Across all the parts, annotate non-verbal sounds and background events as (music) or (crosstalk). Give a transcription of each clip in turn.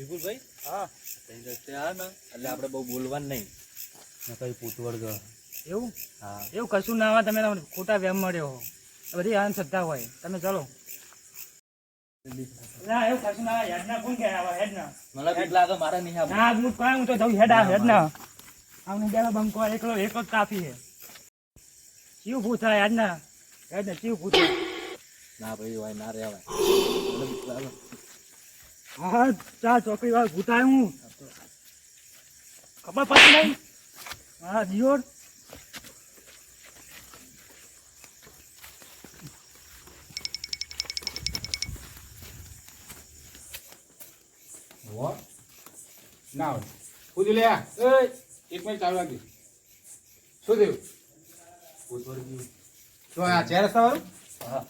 વિપુલભાઈ? હા. તઈ રસ્તે આ ને. એટલે આપણે બહુ બોલવાનું નહીં. ને કઈ પૂતવળ ગયો. એવું? હા. એવું કશું ના આવે તમે ખોટા વેમ મળ્યો હો બધી આનંદ શ્રદ્ધા હોય. તમે ચલો. હું હું એકલો એકલો જ કાફી છે. ચીવ પૂછાય હેડ ના હેડ ના ચીવ પૂછાય ના ભાઈ હોય ના રે લાગે હા ચા ચોકડી વાળ ભૂતાય હું. ખબર પડતી નહીં? હા જીઓર? ના હોય. શું લે આ? એક મિનિટ ચાલુ રાખી શું થયું? શું આ ચેર રસ્તા વાળું? હા.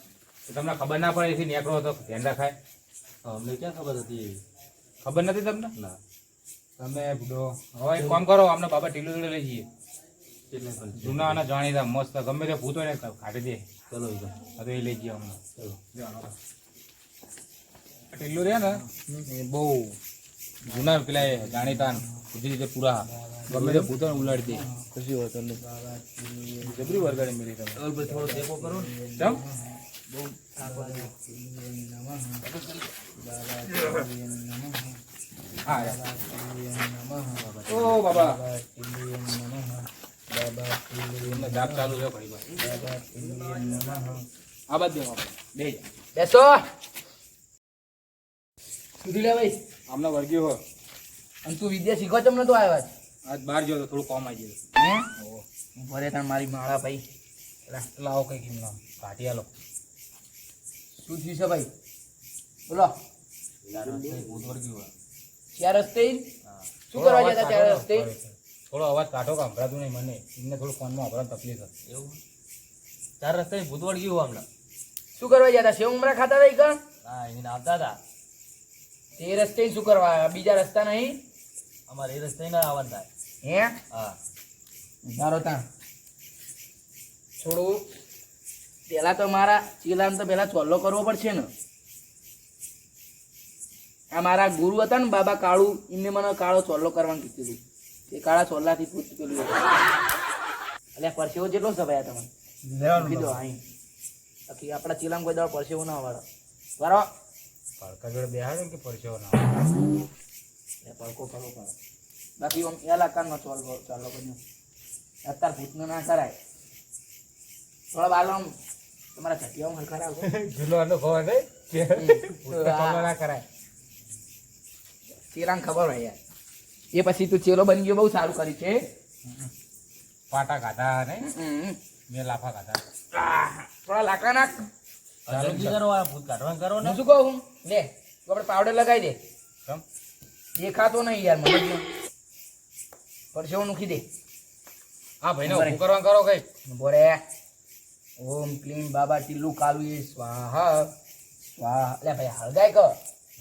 તમને ખબર ના પડે એથી નીકળો હતો ધ્યાન રાખાય. અમને ક્યાં ખબર હતી? એવી ખબર નથી તમને? ના. તમે બુડો હવે એક કામ કરો અમને બાબા ટીલું ટીલું લઈ જઈએ. જૂના અને જાણીતા મસ્ત ગમે તે ભૂત હોય ને કાઢી દે. ચલો હવે એ લઈ જઈએ અમને ચલો. ટીલું રહ્યા ને એ બહુ જૂના પેલા એ જાણીતા બધી રીતે પૂરા. ગમે તે ભૂતો ઉલાડી દે. ખુશી વાત નહીં જબરી વર્ગાડી મેળી તમે. થોડો ટેકો કરો ને. હા ઓ બાબા. દાબ ચાલુ છે ઘણી વાર. આ બાદ દેવા બે બેસો. સુધી લે ભાઈ. આમને વર્ગ્યો હો અને તું વિદ્યા શીખવા ચમ નતો આવ્યો આજ? બહાર ગયો તો થોડું કોમ આવી ગયું. હે? ભરે તાણ મારી માળા ભાઈ. લાવો કઈ કેમ નામ કાઢી આલો શું થયું છે ભાઈ? બોલો. ભૂત ચાર રસ્તે શું કરવા જતા ચાર રસ્તે? થોડો અવાજ કાઢો કે સંભળાતું નહીં મને. એમને થોડું ફોનમાં સંભળાતું તકલીફ હતી. એવું? ચાર રસ્તે ભૂતવળ ગયું હમણાં શું કરવા જતા સેવ ઉમરા ખાતા હતા કણ? હા એને આવતા હતા. તે રસ્તે શું કરવા બીજા રસ્તા નહીં? અમારે એ રસ્તે ના આવવાનું થાય. હે? હા. ધારો ત્યાં. થોડું પેલા તો મારા ચીલાને તો પેલા ચોલ્લો કરવો પડશે ને. આ મારા ગુરુ હતા ને બાબા કાળુ એમને મને કાળો ચોલ્લો કરવાનું કીધું એ કાળા ચોલ્લાથી પૂછ પેલું એટલે પરસેવો જેટલો સભાયા તમે કીધો અહીં. બાકી આપણા ચીલામાં કોઈ દાડો પરસેવો ના વાળો. બરાબર પડકા જોડે બેહાડે કે પરસેવો ના એ પડકો કરવો પડે. બાકી આમ એલા નો ચોલ્લો ચાલો બન્યો અત્યારે ભૂતનો ના કરાય. થોડા બાલ આમ તમારા ચટિયાઓ હરખા રાખો ઝૂલો અનુભવ નહીં કરાય. ચેલાને ખબર હોય યાર. એ પછી તું ચેલો બની ગયો બહુ સારું કર્યું છે. પાટા ખાધા ને. મેં લાફા ખાધા. થોડા લાકડા નાખ. જલ્દી કરો આ ભૂત કાઢવાનું કરો ને. હું શું કહું? લે આપણે પાવડર લગાવી દે. કેમ? દેખાતો નહીં યાર મને. પરસેવો મૂકી દે. હા ભાઈને ઊભું કરવાનું કરો કઈ બોરે ઓમ ક્લીમ બાબા ટીલ્લુ કાલુ સ્વાહા સ્વાહા. લે ભાઈ હળગાય કર.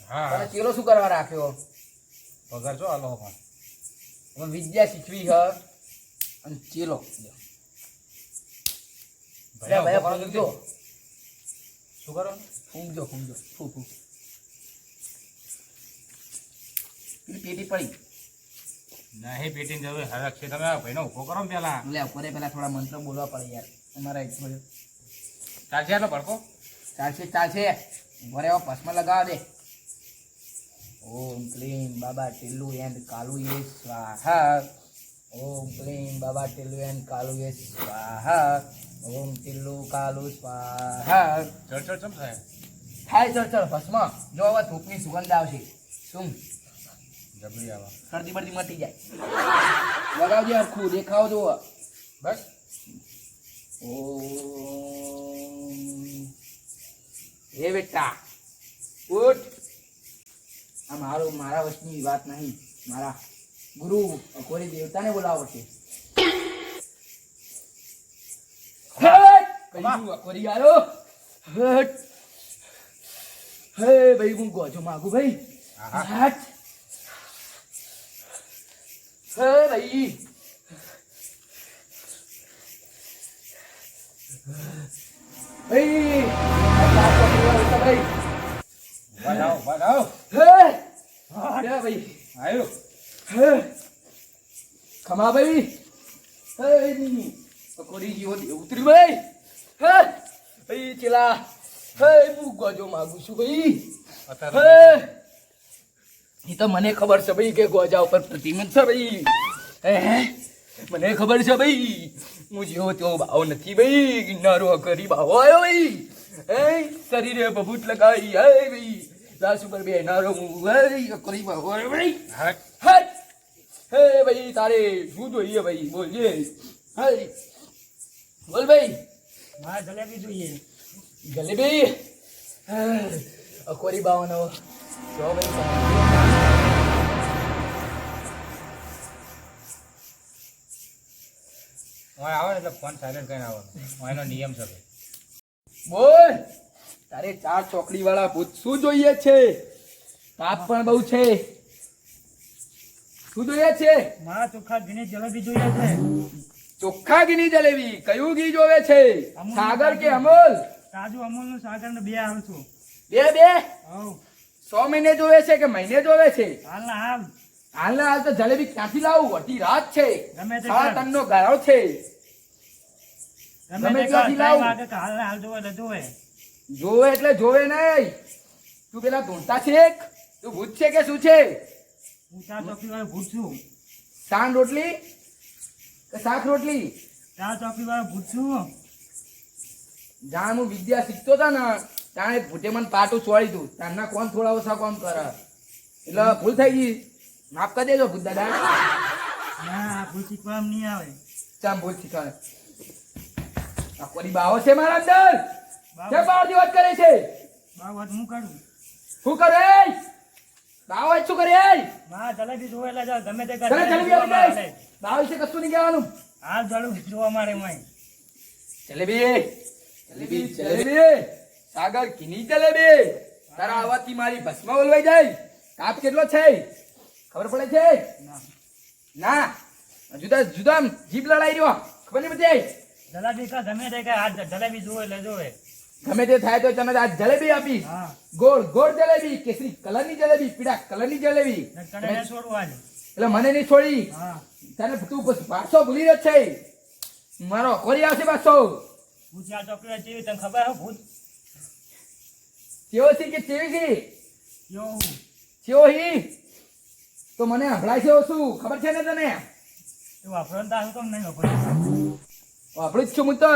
હા. ચેલો શું કરવા રાખ્યો? પગાર છો આલો પણ. હવે વિદ્યા શીખવી હ અને ચેલો શું કરો? ફૂંકજો ફૂંકજો ફૂ ફૂ પેલી પેટી પડી. નહીં પેટીને જરૂર છે તમે ભાઈને ઊભો કરો પેલા. લે ઉપરે પેલા થોડા મંત્ર બોલવા પડે યાર. અમારા એક થોડું ચાલશે આટલો ભડકો? ચાલશે ચાલશે. ઉપરે એવા ભસ્મ લગાવા દે. ઓમ ક્લીમ બાબા ટીલ્લુ and Kalu A Swaha. Om ક્લીમ Baba ટીલ્લુ and કાલુ એ સ્વાહા. ઓમ ટીલ્લુ કાલુ સ્વાહા. ચડ ચલ ચમ થાય? થાય ચલ ચલ ભસ્મ. જો હવે ધૂપની સુગંધ આવશે. શું? જબરી આવા. શરદી બરદી મટી જાય. લગાવજો આખું દેખાવ જો બસ? હે બેટા ઉઠ. આ મારો મારા વશની વાત નહીં. મારા ગુરુ કોઈ દેવતાને બોલાવો છે. કરી આવ્યો હટ હે ભાઈ હું ગોજો માગું ભાઈ. હટ હે ભાઈ. થાઓ, ઊભા થાઓ. હે અરે ભાઈ ભાઈ આવ્યો હે. ખમા ભાઈ હે ની પકોડી જેવો ઉતરી ભાઈ હે ભાઈ ચેલા હે હું ગોજો માગું છું ભાઈ હે એ તો મને ખબર છે ભાઈ કે ગોજા ઉપર પ્રતિમંત છે ભાઈ હે મને ખબર છે ભાઈ હું જેવો તેવો ભાવ નથી ભાઈ. ગિરનારો કરી ભાવ આવ્યો ભાઈ. હે શરીરે બબૂટ લગાવી હે ભાઈ. લાશ ઉપર બેનારો હું હે કરી બાવો આવ્યો ભાઈ. હટ હે ભાઈ તારે શું જોઈએ ભાઈ? બોલજે હે બોલ ભાઈ. મારે જલેબી જોઈએ. જલેબી? અકોરી બાવાનો જો ભાઈ હવે આવે એટલે ફોન સાયલેન્ટ કરીને આવવાનો. એનો નિયમ છે બોલ! તારે ચાર ચોકડી વાળા ભૂત શું જોઈએ છે? તાપ પણ બહુ છે. શું જોઈએ છે? મારા ચોખ્ખા ઘીની જલેબી જોઈએ છે. ચોખ્ખા ઘીની જલેબી. કયું ઘી જોવે છે. સાગર કે અમૂલ? તાજુ અમૂલનું સાગર ને બે આવું છું. બે બે? સો મહિને જોવે છે કે મહિને જોવે છે? હાલના હાલ. હાલના હાલ તો જલેબી ક્યાંથી લાવું? અઢી રાત છે. સાડા ત્રણ નો ગાળો છે. ગમે ત્યાંથી લાવું. જોવે એટલે જોવે. નહીં. તું પેલા ધોતા છે? તું ભૂત છે કે શું છે? ભૂત સાન રોટલી? કે શાક રોટલી? ચા ચોકી વાળો ભૂત છું. જાણ હું વિદ્યા શીખતો હતો ને ત્યાં ભૂટે મને પાટું છોડી દઉં તારના કોણ થોડા ઓછા કોમ કરે? એટલે ભૂલ થઈ ગઈ. માફ કરી દેજો ભૂત દાદા. ના ભૂત શીખવા નહીં આવે. ચામ ભૂલ શીખવાડે કોની બાવો છે મારા અંદર? કેમ બાવળની વાત કરે છે? બાબત હું કરું શું કરે બાવો શું કરે મારા જલેબી જોવેલા જા ગમે તે કરે જલેબી મળે. બાવ વિશે કશું નહીં કહેવાનું. હાલ જાડું જોવા મારે મય જલેબી જલેબી જલેબી. સાગર કિની જલેબી. તારા આવાથી મારી ભસ્મ ઓલવાઈ જાય. તાપ કેટલો છે? ખબર પડે છે? ના. જુદા જુદા જીભ લડાઈ રહ્યો. ખબર નહીં પડતી? જલેબી કા ગમે તે કર, આ જલેબી જોવે એટલે જોવે ગમે તે થાય તો તને આજ જલેબી આપી. હા. ગોળ ગોળ જલેબી કેસરી કલરની જલેબી પીળા કલરની જલેબી. તને ન આજે. એટલે મને નહીં છોડી. હા. તને તું પાછો ભૂલી રહ્યો છે. મારો કોરી આવશે પાછો. જેવી તને ખબર હે ભૂત? કેવો છે કે કેવી છે? કેવો કેવો હી? તો મને હભળાય છે શું? ખબર છે ને તને? વાપરો જ છું હું તો.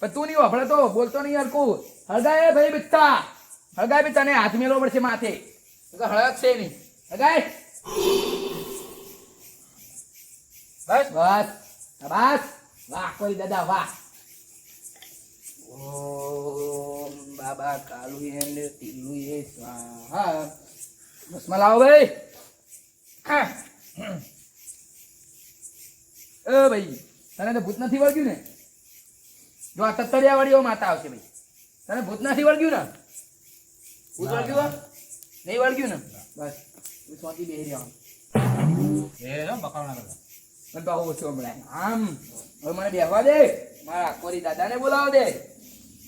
પણ તું નહીં વાપરે તો બોલતો નહીં હરકું હળગાય ભાઈ બિસ્તા હળગાય બી તને હાથ મેળવો પડશે માથે. હળગ છે નહીં. હળગાય. બસ બસ. બસ વાહ કોઈ દાદા વાહ. ઓમ બાબા કાલુ એન્ડ તિલુ એ સ્વાહા. બસમાં લાવો ભાઈ. (coughs) એ ભાઈ તને તો ભૂત નથી વળગ્યું ને? જો આ તત્તરિયા વાળીઓ માતા આવશે ભાઈ. તને ભૂત નથી વળગ્યું ને? ભૂત વળગ્યું? નહીં વળગ્યું ને? બસ તું સ્વાતી બેહી રહ્યો એ જો બકાવના કરતા તો આવું ઓછું હમણાં. આમ હવે મને બેહવા દે. મારા કોરી દાદાને બોલાવો દે.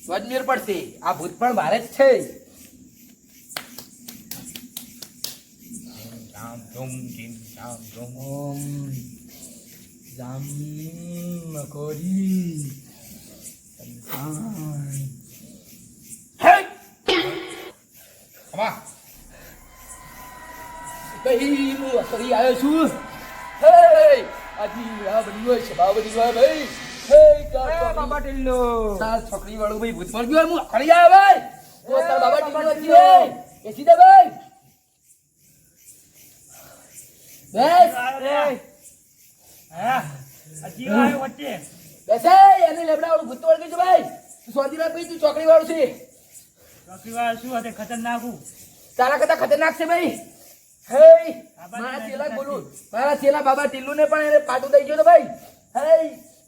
સ્વજમીર પડતી આ ભૂત પણ ભારે જ છે. ધૂમ ધીમ જામ ઓમ જામ કોરી ખમા ભાઈ હું અસરી આવ્યો છું હે આજી આ બધી હોય છે બા બધી હોય ભાઈ બાબા ટીલ્લો તાર છોકરી વાળું ભાઈ ભૂત મર ગયો હું અખડી આવ્યો ભાઈ ઓ તાર બાબા ટીલ્લો એસી દે ભાઈ. બેસ. બેસે. એને લેબડા વાળું ભૂત છે ભાઈ. તું ના તું ચોકડી વાળું છે. વાળો શું ખતરનાક તારા કરતા ખતરનાક છે ભાઈ. હે મારા ચેલા બોલું. મારા ચેલા બાબા ટીલ્લુ ને પણ એને પાટું દઈ ગયો તો ભાઈ. હે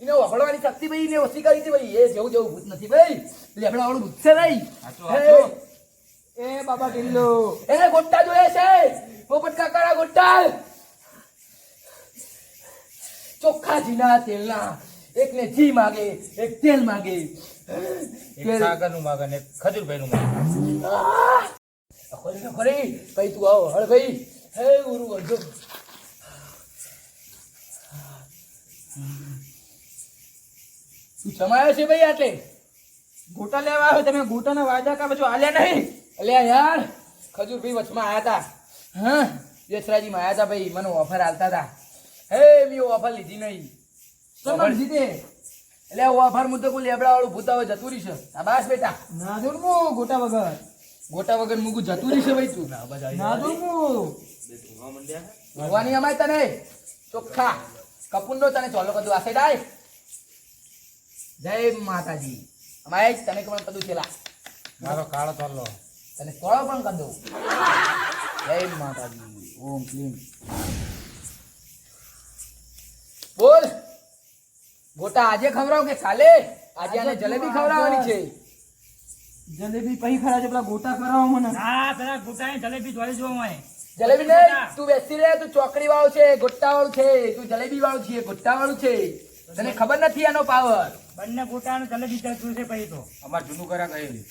એને વખડવાની શક્તિ ભાઈ એને ઓછી કરી હતી ભાઈ. એ જેવું જેવું ભૂત નથી ભાઈ. લેબડા વાળું ભૂત છે ભાઈ. એ બાબા ટીલ્લુ એને ગોટા જોયે છે. પોપટ કાકાના ગોટા ચોખ્ખા જીના તેલના. એકને ઘી માગે એક તેલ માગે. એક સાગરનું માગન એક ખજૂરભાઈનું માગન ખોરી ખોરી ભાઈ તું આવો હળ ભાઈ. હે ગુરુ અર્જુન. તું સમાયો છે ભાઈ આટલે? ગોટા લેવા આવ્યો? તમે ગોટાના વાજા કા પછી આલ્યા નહીં? અલ્યા યાર ખજૂરભાઈ વચમાં આવ્યા હતા હા? યશરાજી માં આવ્યા હતા ભાઈ મને ઓફર આલતા હતા મેં ઓફર લીધી નહીં. તમે લીધી તે? એટલે ઓફર મુદ્દો કોઈ લેબડા વાળું ભૂતાવે જતું રહીશે આ બાસ બેટા. ના જોડ મુ ગોટા વગર. ગોટા વગર મૂકું જતું રહીશે ભાઈ તું. ના દઉં હું ભગવાની અમાય તને. ચોખ્ખા. કપૂરનો તને ચોલો કદું આ ડાય? જય માતાજી. અમાય તને પણ કદું છેલા મારો કાળો ચોલો. તને કોળો પણ કદું. જય માતાજી. ઓમ ક્લીમ. બોલ. ગોટા આજે ખવડાવ કે કાલે? આજે આને જલેબી ખવડાવવાની છે. જલેબી પહી ખરા છે પેલા ગોટા કરાવો મને. હા પેલા ગોટા જલેબી જોઈ જોવા મને જલેબી નહીં તું બેસી રહે તું ચોકડી વાળું છે ગોટા વાળું છે તું જલેબી વાળું છે ગોટા વાળું છે. તને ખબર નથી આનો પાવર? બંને ગોટા જલેબી ચાલતું છે પછી તો. અમાર જૂનું કરા કહેલી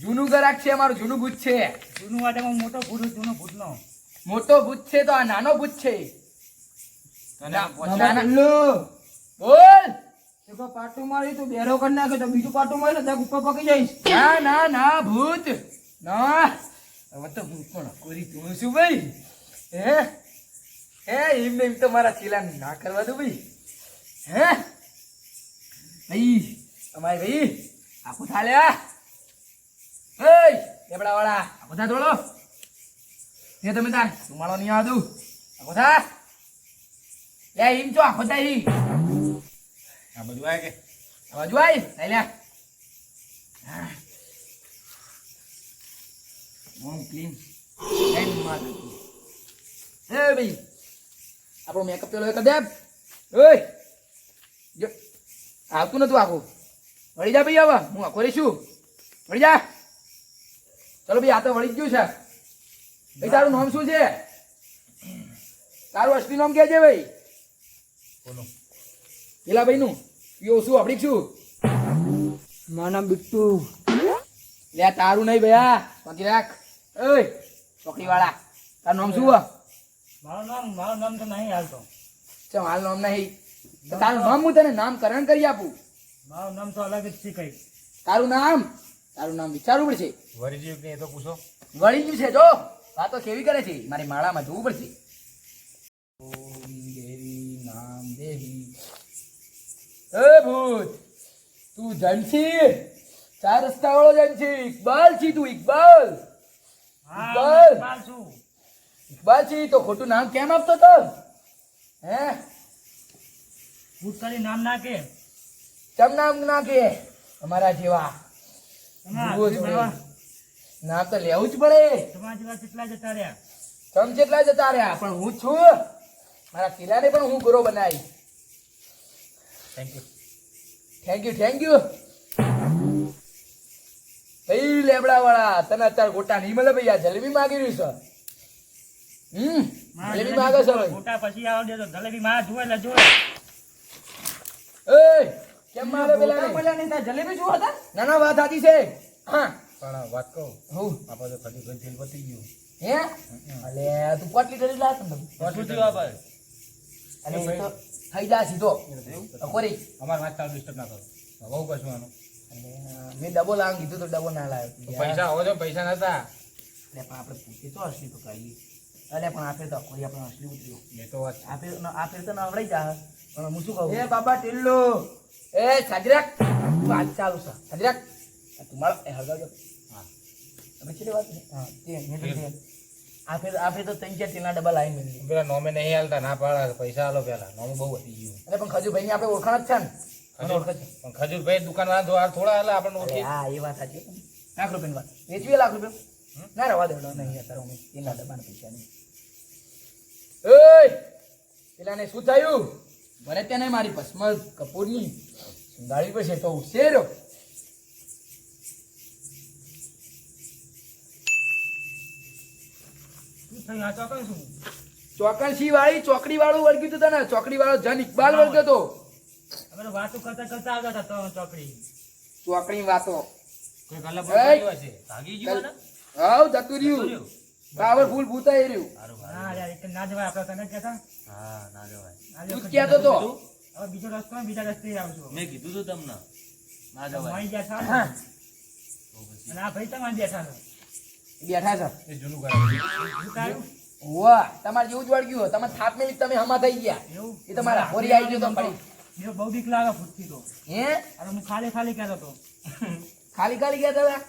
જૂનું ગરાક છે અમારું જૂનું ભૂત છે. જૂનું માટે મોટો ભૂત જૂનો ભૂતનો. મોટો ભૂત છે તો આ નાનો ભૂત છે તને ના, પહોંચે- ના, ના. લો બોલ! એકો પાટું મારી તું બેરો કરી નાખે તો બીજું પાટું મારી તો ઉપર પકી જઈશ. ના ના ના ભૂત. ના. હવે તો ભૂત પણ કોરી તું છું ભાઈ. હે? હે એમ એમ તો મારા ચીલા ના કરવા દો ભાઈ. હે? ભાઈ અમારે ભાઈ આખું થાલ્યા એય લેબડા વાળા આખું થા થોડો હે તમે તાર રૂમાળો નહીં આવતું. આખું થા લે એમ છો આખો થા ઈ. આ બધું આય કે? આ બાજુ આય? લઈ લે. Mom clean. એમ માતાજી એ ભાઈ, આપણો મેકઅપ પેલો એક દે ઓય. જો, આવતું નતું આખું. વળી જા ભાઈ હવે. હું આખો રહીશું વળી જા. ચલો ભાઈ, આ તો વળી જ ગયું છે. ભાઈ, તારું નામ શું છે? તારું અસલી નામ કે છે ભાઈ? કોનું પેલા ભાઈ નું યો શું આપડી શું? મારું નામ બિટ્ટુ. લે તારું નહીં ભયા બાકી રાખ. ઓય ચોકડી વાળા તારું નામ શું હે? મારું નામ મારું નામ તો નહીં હાલ તો ચમ હાલ નામ નહીં. તારું નામ હું તને નામકરણ કરી આપું? મારું નામ તો અલગ જ છે કઈ તારું નામ? તારું નામ વિચારવું પડશે. વરીજીવ ને એ તો પૂછો. વળી ગયું છે જો. વાતો કેવી કરે છે? મારી માળામાં જોવું પડશે. એ ભૂત તું જનસી ચાર રસ્તા વાળો જનસી ઇકબાલ છી તું? ઇકબાલ? ઇકબાલ. ઇકબાલ છી. તો ખોટું નામ કેમ આપતો તો હે? ભૂત ખાલી નામ ના કે કેમ નામ ના કે અમારા જેવા. નામ તો લેવું જ પડે. તમારા જેવા કેટલા જતા રહ્યા. ચમ જેટલા જતા રહ્યા પણ હું છું. મારા કિલ્લાને પણ હું ગુરો બનાવી thank you thank you thank you ભાઈ લેબડા વાળા તને અત્યારે ગોટા નહીં મળે ભાઈ આ જલેબી માગી રહ્યું છે. હમ જલેબી માગે છે ભાઈ. ગોટા પછી આવો દેજો. જલેબી માં જોવે એટલે જોવે. એ કેમ મારે પેલા ને? નહીં તા જલેબી જોવા હતા? ના ના વાત સાચી છે. હા. પણ વાત કહું હું. આપા તો ખજૂર ભાઈ તેલ પતી ગયું. હે? અલે તું પોટલી કરી લાવ તને શું આપા આ અલે તો થઈ જા સીધો. કોરી અમારે વાત ચાલુ ડિસ્ટર્બ ના કરો. બહુ કશું આનું મેં ડબલ આમ કીધું તો ડબલ ના લાવ્યો પૈસા હવે તો પૈસા નતા. એટલે પણ આપણે પૂછી તો અસલી તો કરીએ અલે પણ આપે તો કોઈ આપણે અસલી ઉતર્યો એ તો વાત. આપે આપે તો નવડાઈ જા. પણ હું શું કહું? એ બાબા ટિલ્લો એ સાજરાક. વાત ચાલુ છે. સાજરાક. તું મારો એ હળગાવજો. હા. તમે છેલ્લી વાત હા તે મેં તો તે આપે આપે તો ત્રણ ચાર તેલના ડબ્બા લાવી મેળવી. પેલા નોમે નહીં હાલતા ના પાડા પૈસા આલો પેલા. નોમે બહુ વધી ગયું. અરે પણ ખજુભાઈ ની આપણે ઓળખાણ જ છે ને. ઓળખે છે. પણ ખજૂરભાઈ દુકાન વાળા થોડા હાલ આપણને ઓળખી હા એ વાત સાચી. લાખ રૂપિયાની વાત. વેચવી લાખ રૂપિયા? ના રવા દેવડો નહીં અત્યારે અમે તેના ડબ્બાના પૈસા નહીં. એય! પેલાને શું થયું? મને ત્યાં નહીં મારી પસમલ કપૂરની. ગાડી પર છે તો ઉઠશે રહ્યો ચોકણસી વાળી ચોકડી વાળું વળગ્યું હતું તને? ચોકડી વાળો જન ઇકબાલ વળગ્યો હતો વાતો કરતા કરતા આવતા હતા ચોકડી. ચોકડી વાતો. ને હાવ જતું રહ્યું. પાવરફુલ ભૂતા એ રહ્યું. ના ના જવાય આપણે તને કહેતા? હા ના જવાય. તું કહેતો તો. હવે બીજો રસ્તો બીજા રસ્તે આવજો મેં કીધું તું તમને. ના જવાય. મળી ગયા છો હા. તો પછી? અને આ ભાઈ તમારે બેઠા છો બેઠા છો. એ જૂનું કરાવ્યું શું વાહ તમારે જેવું જ વળગ્યું તમે થાપ મેલી તમે હમા થઈ ગયા. એવું? એ તમારા હોરી આવી ગયો તો ફરી. બહુ બીક લાગે ફૂટતી તો. હે? અરે હું ખાલી ખાલી કહેતો તો ખાલી ખાલી ગયા હતા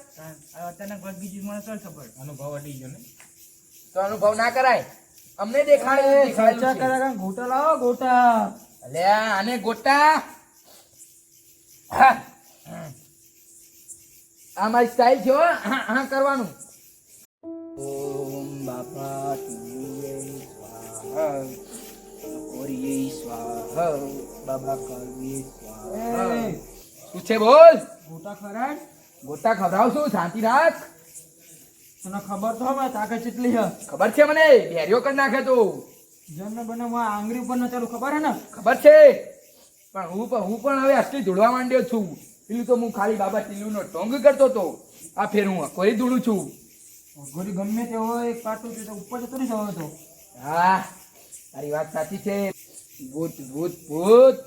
હવે અચાનક બસ બીજી મને ચાલ ખબર અનુભવ અટી ગયો ને. તો અનુભવ ના કરાય. અમને દેખાડે દેખાડેલું છે. ગોટા લાવો ગોટા અલે આને ગોટા. આ મારી સ્ટાઇલ છે હા કરવાનું. ઓરિયે સ્વાહા ખબર તો હવે તાકાત કેટલી છે ખબર છે મને બેરિયો કરી નાખે તું જન્મ બને આંગળી ઉપર ન ચાલુ ખબર હે ને ખબર છે પણ હું પણ હું પણ હવે આટલી જોડવા માંડ્યો છું પેલું તો હું ખાલી બાબા ટીલુનો ટોંગ કરતો હતો આ ફેર હું કોઈ દૂડું છું ગોળી ગમે તે હોય કાટું તે ઉપર જતો નહીં જવાનો હતો હા. તારી વાત સાચી છે. ભૂત ભૂત ભૂત.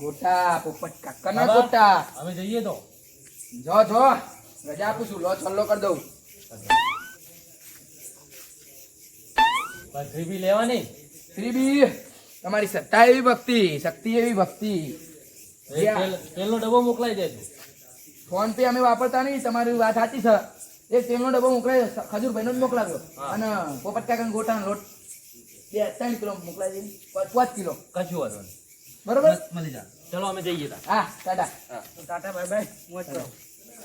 ગોટા પોપટ કાકાના. ગોટા. હવે જઈએ તો. જો જો. રજા આપું છું. લો છલ્લો કરી દઉં. ભાખરી લેવાની? શ્રીબી તમારી સત્તા એવી ભક્તિ શક્તિ એવી ભક્તિ. તેલનો ડબ્બો મોકલાઈ દેજો. ફોન પે અમે વાપરતા નહીં. તમારી વાત સાચી છે. એક તેલનો ડબ્બો મોકલાય ખજૂરભાઈનો જ મોકલાવ્યો. અને પોપટ કાકાનો ગોટાનો લોટ. બે ત્રણ કિલો મોકલાજી પાંચ- પાંચ કિલો. કશું વાંધો નહીં બરોબર? મળી જા ચલો અમે જઈએ હા ટાટા. Tata bye by. કરો.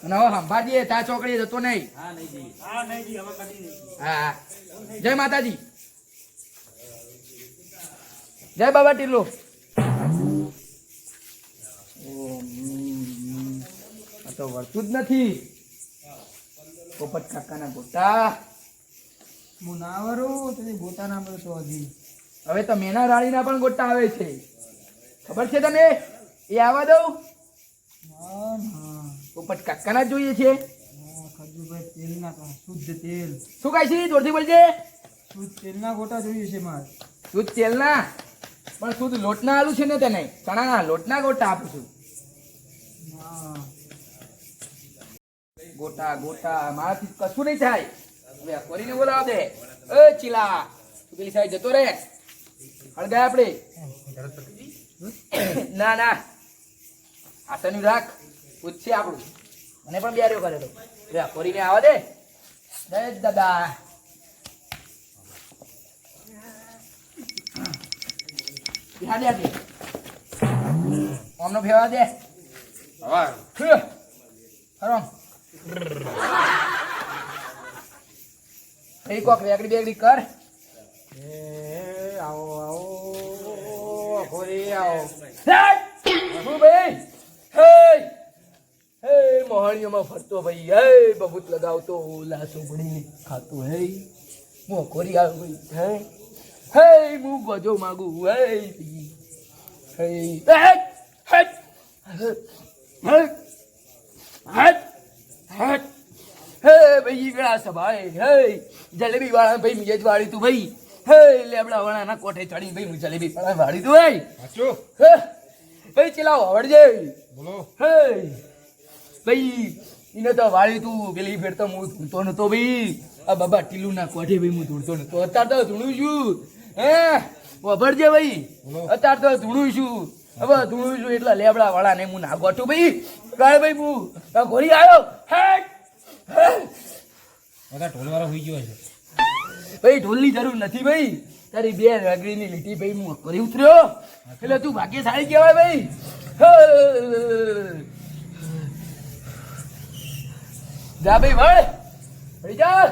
અને હવે સંભાળીએ તા ચોકડી જતો નહીં. હા નહીં હા નહીં હવે કદી નહીં હા હા. જય માતાજી. જય બાબા ટીલો આ તો વર્તું જ નથી. પોપટ કાકાના ગોટા. હું ના વરું તો ગોટા ના મળે તો હજી હવે તો મેના રાણીના પણ ગોટા આવે છે. ખબર છે તને? એ આવવા દઉં? ના ના. પોપટ કાકાના જોઈએ છે. ખજુભાઈ તેલ ના શુદ્ધ તેલ. શું કાય છે? જોરથી બોલજે. શુદ્ધ તેલના ગોટા જોઈએ છે મારે. શુદ્ધ તેલના? પણ શુદ્ધ લોટના આલુ છે ને તને? ચણાના લોટના ગોટા આપું છું. હા ગોટા ગોટા મારાથી કશું નહીં થાય. હવે કોરીને બોલાવ દે. એ ચીલા તું પેલી સાઈડ જતો રે. હળગાય આપણે. ના ના. આસન રાખ. પૂછશે આપણું. મને પણ બિયાર્યો કરે તો. હવે કોરીને આવા દે. જય દાદા. બિહાર દે. ઓમનો હવે હરો એ કોક વેગડી બેગડી કર આવો આવો ખોરી આવો હું ભાઈ હે હે મોહણીઓમાં ફરતો ભાઈ હે બબૂત લગાવતો ઓલા ભણી ખાતો હે મો કોરી આવ્યો ભાઈ હે હે હું ગજો માગું હે હે હે હે હે હે હે હે ભાઈ વેળા સભાએ હે. જલેબી વાળા ભાઈ મિયજ વાળી તું ભાઈ. હે લેબડા વાળાના કોઠે ચડી ભાઈ હું જલેબી વાળા વાળી તું ભાઈ સાચું? હે. ભાઈ ચલાવ આવડજે. બોલો. હે. ભાઈ એને તો વાળી તું પેલી ફેર તો હું ધૂળતો નતો ભાઈ. આ બાબા ટીલુ ના કોઠે ભાઈ હું ધૂળતો નતો. અત્યારે તો ધૂણું છું. હે. વભરજે ભાઈ. અત્યારે તો ધૂણું છું. હવે ધૂણું છું એટલે લેબડા વાળા ને હું ના ગોઠું ભાઈ કાય ભાઈ હું ઘોડી આવ્યો હે બધા ઢોલવાળો હોઈ ગયો છે. ભાઈ ઢોલની જરૂર નથી ભાઈ. તારી બે ની લીટી ભાઈ હું કરી ઉતર્યો. એટલે તું ભાગ્યશાળી કહેવાય ભાઈ. જા ભાઈ વળ. વળી જા.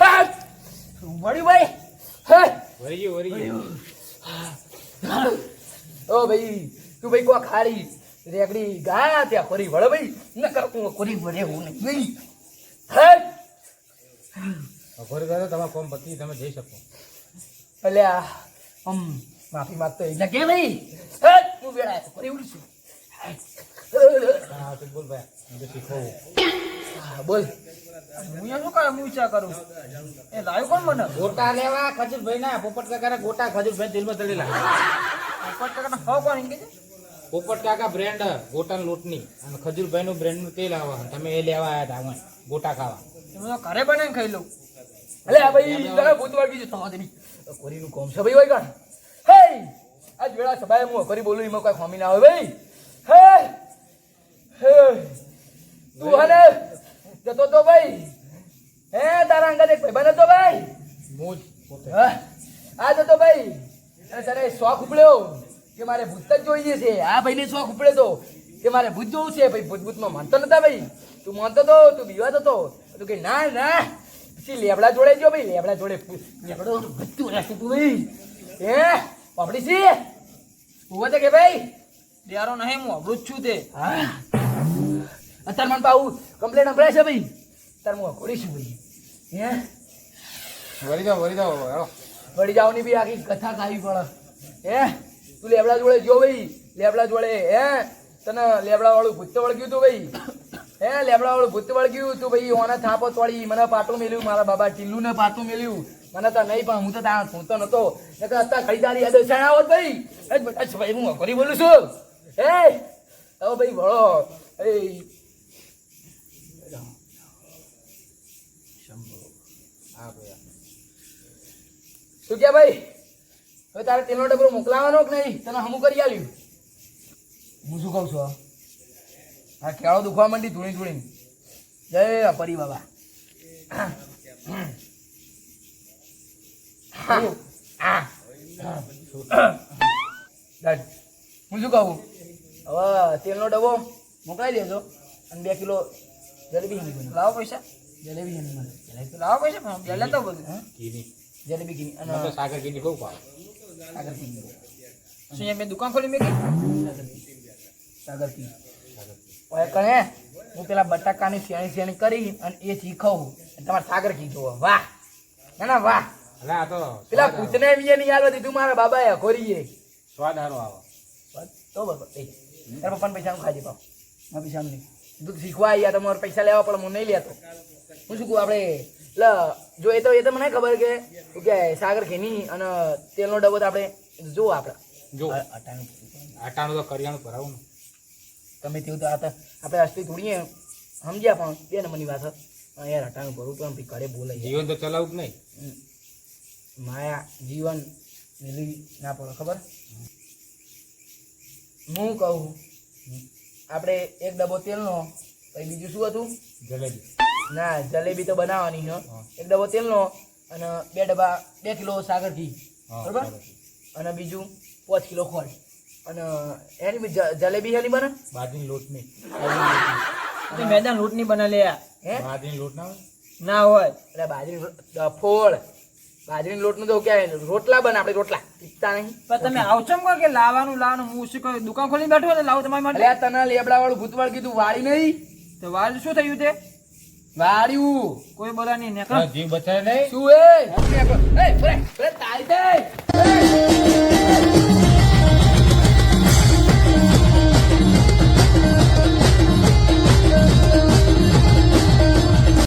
હા! વળ્યું ભાઈ. વળી ગયું વરી ગયો. ઓ ભાઈ તું ભાઈ કો ખારી રેકડી ગયા ત્યાં ફરી વળો ભાઈ ન કર હું ખોરી વળે હું નહીં. હે ખોરી દાદા તમારા કોમ પતિ તમે જઈ શકો. એટલે આમ માફી માંગતો એ કે ભાઈ હે, વેળા ફરી ઉડી છું. હા બોલ ભાઈ શીખવું. હા, બોલ. હું શું કરે હું વિચાર કરું? એ લાવ્યું કોણ મને? ગોટા લેવા ખજૂરભાઈ ના પોપટ કાકા ગોટા દિલમાં તેલમાં તળેલા પોપટ કાકાનો હવ કોણ એમ કે છે? પોપટ કાકા બ્રેન્ડ ગોટા લોટની. અને ખજૂરભાઈનું નું બ્રેન્ડનું તેલ આવા તમે એ લેવા આવ્યા હતા હું ગોટા ખાવા. ઘરે બને ખાઈ લઉં. અલે આ ભાઈ તને ભૂત વળગી જતો હતો ની કોરીનું કોમ છે ભાઈ હોય કાણ હે આજ વેળા સભાએ હું કરી બોલું એમાં કોઈ ખામી ના હોય ભાઈ. હે હે તું હને જતો તો ભાઈ. હે તારા અંગત એક ભાઈ હતો ભાઈ. મોજ પોતે. હા આ જતો ભાઈ. તને શોખ ઉપડ્યો. કે મારે ભૂત જ જોઈએ છે. આ ભાઈને શોખ ઉપડ્યો તો. કે મારે ભૂત જોવું છે ભાઈ ભૂત ભૂતમાં માનતો નતા ભાઈ. તું માનતો તો તું બીવાતો તો તું કે ના ના. પછી લેબડા જોડે જો ભાઈ લેબડા જોડે લેબડો ભૂતું રહેશે તું ભાઈ. હે? પાપડી સી ઊભો છે કે ભાઈ? યારો નહીં હું અવરું જ છું તે. હા. અત્યારે મને પાછું કમ્પ્લેન સંભળાય છે ભાઈ. તાર હું કરીશું ભાઈ. હે? વળી જાઓ વળી જાઓ વળી જાઓની બી આખી કથા ખાવી પડે. હે? તું લેબડા જોડે જો ભાઈ. લેબડા જોડે, હે? તને લેબડા વાળું ભૂત વળગ્યું તું ભાઈ. હે લેબડા વાળું ભૂત વળગ્યું તું ભાઈ. ઓને થાપો તોડી, મને પાટું મેલ્યું, મારા બાબા ટીલ્લુ ને પાટું મેલ્યું. મને તો નહીં, પણ હું તો ત્યાં હું તો નતો. નકર અત્યારે ખરીદારી યાદ છાણા હોત ભાઈ. અચ્છા ભાઈ, હું કરી બોલું છું. હે? હવે ભાઈ, વળો. એ શું કે ભાઈ? હવે તારે તેનો ડબરો મોકલાવાનો કે નહીં? તને હમું કરી આલ્યું. હું શું કહું છું? આ ખેડો દુખવા માંડી ધૂણી ધૂણી. જય પરી બાબા. હું શું કહું? હવે તેલનો ડબ્બો મોકલાવી દેજો અને બે કિલો જલેબી લાવો પૈસા. જલેબી જલેબી લાવો પૈસા બે બધું જલેબી ઘી અને સાગર ઘીની બહુ ભાવે. સાગર ઘી શું મેં દુકાન ખોલી મેં સાગર પી ઓય કણે હું પેલા બટાકાની શેણી શેણી કરી અને એ શીખવું. તમારે સાગર જોવો. વાહ. ના ના વાહ. અલે આ તો પેલા સ્વાદ ભૂતને બી નહીં હાલવા દીધું મારા બાબાએ અઘોરીએ સ્વાદ હારો આવે. તો બરોબર એ તારા પપ્પાને પૈસા ખાજે પાવ મારા પૈસા નહીં દૂધ શીખવા આવ્યા તમારે પૈસા લેવા પણ હું નહીં લેતો. હું શું કહું આપણે લ જો એ તો એ તો મને ખબર કે શું કે સાગર ઘીની અને તેલનો ડબ્બો તો આપણે જો આપણે જો. અ- અટાણું તો કરિયાણું ભરાવું ને. તમે તેવું તો આ તો આપણે અસલી થોડીએ સમજ્યા પણ બે નંબરની વાત યાર અટાણું ભરવું તો ભી ઘરે બોલાય. જીવન તો ચલાવું જ નહીં? માયા જીવન લીલી ના પડે ખબર? હું કહું આપણે એક ડબ્બો તેલનો પછી બીજું શું હતું? જલેબી. ના જલેબી તો બનાવવાની છે. એક ડબ્બો તેલનો અને બે ડબ્બા બે કિલો સાગર ઘી. બરોબર. અને બીજું પાંચ કિલો ખોળ. અને એની જલેબી એની બને? બાજરી લોટ નહીં. મેદાન લૂંટ નહીં બના લે હે? બાજરી લોટ ના હોય? ના હોય. એટલે બાજરી ફોળ બાજરીની લોટનું તો ક્યાં રોટલા બને આપણે રોટલા. પીતા નહીં. પણ તમે આવ ચમ કહો કે લાવવાનું લાવવાનું હું શું કહું? દુકાન ખોલી બેઠો ને લાવું તમારી માટે. તને લેબડા વાળું ભૂતવાળ કીધું વાળી નહીં. તો વાળ શું થયું તે? વાળ્યું. કોઈ બોલા નહીં જીવ બચાવે નહીં. શું એ? તારી દે!